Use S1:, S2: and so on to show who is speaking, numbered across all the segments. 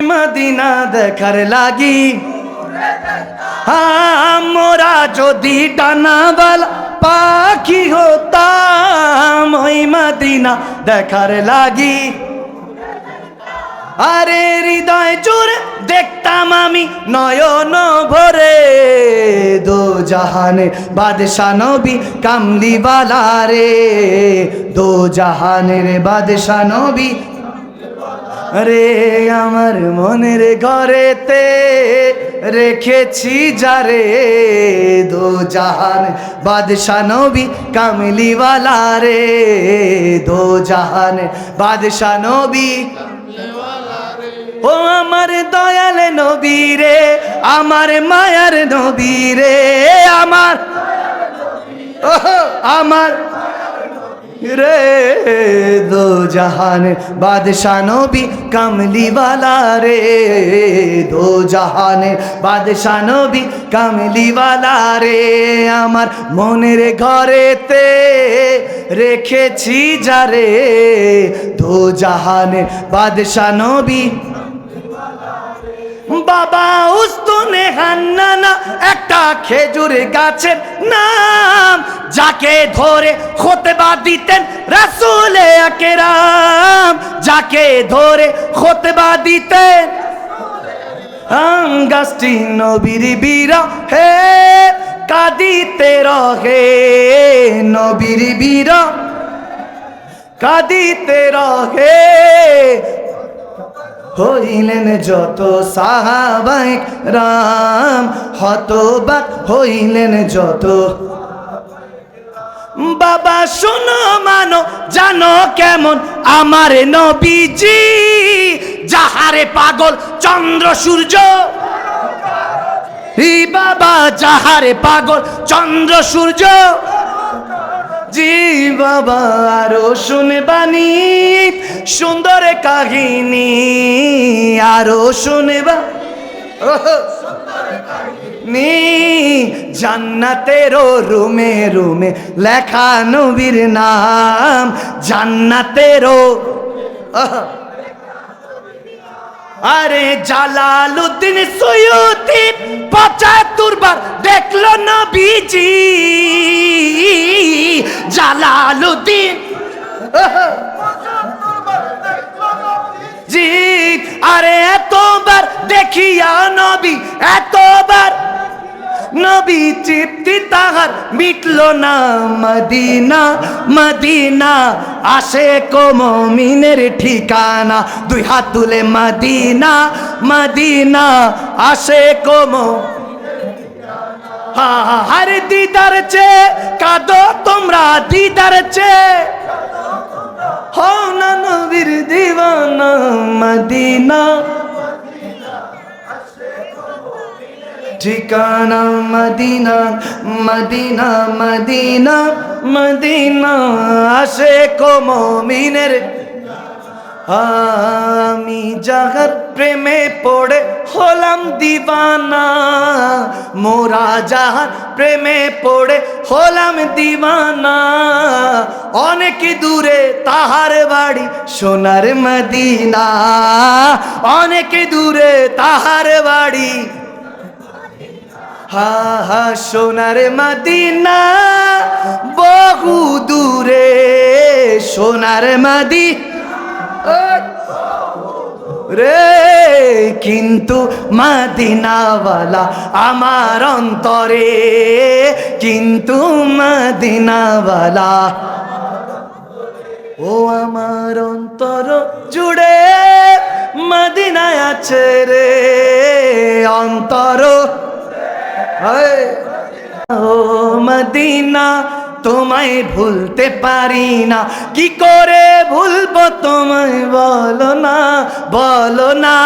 S1: Medina দেখার লাগি। আমরা যদি ডানাবাল পাখি হতাম, ওই মদিনা দেখার লাগি। আরে হৃদয় জুড়ে দেখতাম আমি নয়ন ভরে। দো জাহানে বাদশা নবী কামলিওয়ালা রে। দো জাহানের বাদশা নবী রে আমার মনের ঘরেতে রেখেছি যারে দো জাহান। বাদশা নবী কামলিওয়ালা রে দো জাহান। বাদশা নবী ও আমার দয়াল নবী রে, আমার মায়ার নবী রে, আমার আমার রে দো জাহান বাদশাহ নবী কামলিওয়ালা রে দো জাহান বাদশাহ নবী কামলিওয়ালা রে আমার মনের ঘরেতে রেখেছি যারে দো জাহান বাদশাহ নবী বাবা উস্তুনে হান্নানা, একটা খেজুর গাছের নাম। যাকে ধরে খোতবা দিতেন রাসুলে আকেরাম। যাকে ধরে খোতবা দিতেন আম গাছটি নবীর বীরা হে কাদিতে রহে নবীর বীরা কাদিতে রহে হইলেন যত সাহাবাইক রাম, হতবাক হইলেন যত। বাবা শোনো মানো, জানো কেমন? আমার নবীজি যাহারে পাগল, চন্দ্র, সূর্য। ই বাবা, যাহারে পাগল, চন্দ্র, সূর্য। জি বাবা, আরও শুনবানি, সুন্দর কাহিনী। আরও শুনবা। নি জান্নাতেরও রুমে রুমে লেখা নবীর নাম, জান্নাতেরও। আরে জালালুদ্দিন সৈয়দি পঁচাত্তর বার দেখল নবীজি। জালালুদ্দিন দেখিয়া নবী এতবার। নবী তৃপ্তি তাহার মিটল না। মদিনা মদিনা আসে কোমিনের ঠিকানা। দুই হাত তুলে মদিনা মদিনা আসে কোম হার দিদার চে কাদো তোমরা দিদার চে হো না নবীর দিওয়ানা, মদিনা। ঠিকানা মদিনা মদিনা মদিনা মদিনা। আসে কমিনের আমি যাহার প্রেমে পড়ে হলাম দিবানা। মোরা যাহার প্রেমে পড়ে হলাম দিবানা। অনেক দূরে তাহার বাড়ি সোনার মদিনা। অনেক দূরে তাহার বাড়ি হা হা, সোনার মদিনা বহু দূরে, সোনার মাদি রে, কিন্তু মাদিনাওয়ালা আমার অন্তরে, কিন্তু মদিনাওয়ালা ও আমার অন্তর জুড়ে মদিনায় ও মদিনা, তোমায় ভুলতে পারি না। কি করে ভুলবো তোমায় বলো না বলো না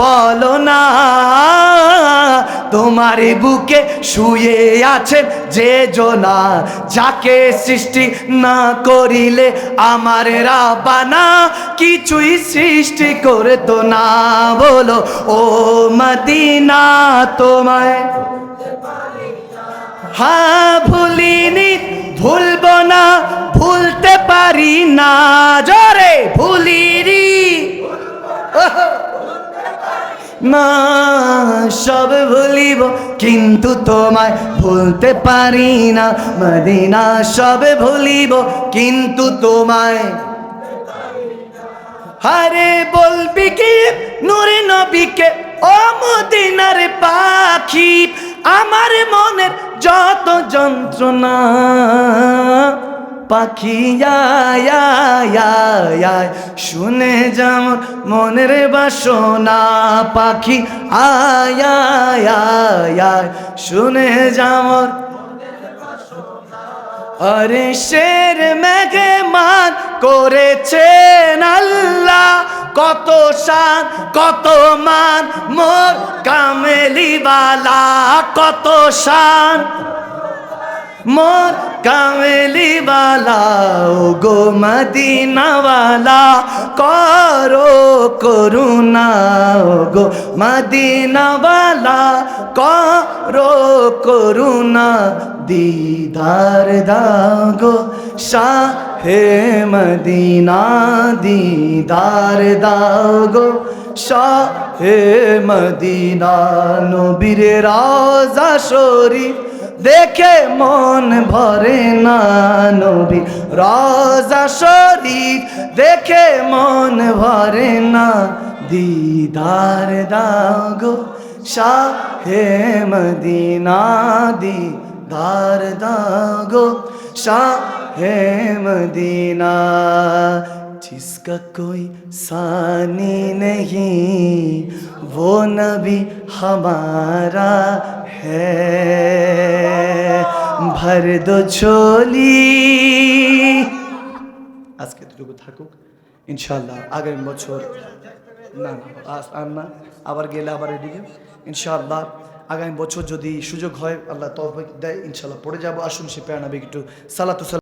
S1: বলো না। তোমার বুকে শুয়ে আছে যে জনা যাকে সৃষ্টি না করিলে আমার রাবানা কিছুই সৃষ্টি করে তো না। বলো, ও মদিনা, তোমায় হ্যাঁ ভুলিনি, ভুলব না, ভুলতে পারি না, জরে ভুলিনি। না সব ভুলিব, কিন্তু তোমায় ভুলতে পারি না। মদিনা, সব ভুলিব, কিন্তু তোমায় হারে বলবি কি? নুরে নবীকে, ও মদিনার পাখি, আমার মনের যত যন্ত্রণা পাখি আয়, শুনে যেমন মনের বাসনা পাখি আয় শুনে যেমন আরে শের মেঘে মান করেছেন আল্লাহ। কত শান কত মান, মোর কামেলিবালা কত শান মোর কামেলিবালা ও গো মদিনাওয়ালা, করো করুণা ও গো মদিনাওয়ালা, করো করুণা, দিদার দাও গো শাহে মদিনা দিদার দাও গো, শাহে মদিনা নবীর রাজা শরীফ। দেখে মন ভরে না নবী, রাজা শরীফ। দেখে মন ভরে না দিদার দাও গো, শাহে মদিনা দিদার দাও গো, শাহে মদিনা जिसका कोई सानी नहीं वो नबी हमारा है भर दो झोली আজকে এতটুকু থাকুক ইনশাল্লাহ আগামী বছর না না আজ আর না আবার গেলে আবার এদিকে ইনশাআল্লাহ আগামী বছর যদি সুযোগ হয় আল্লাহ তৌফিক দেয় ইনশাল্লাহ পড়ে যাবো আসুন সে প্যারানাবিক একটু সালাতু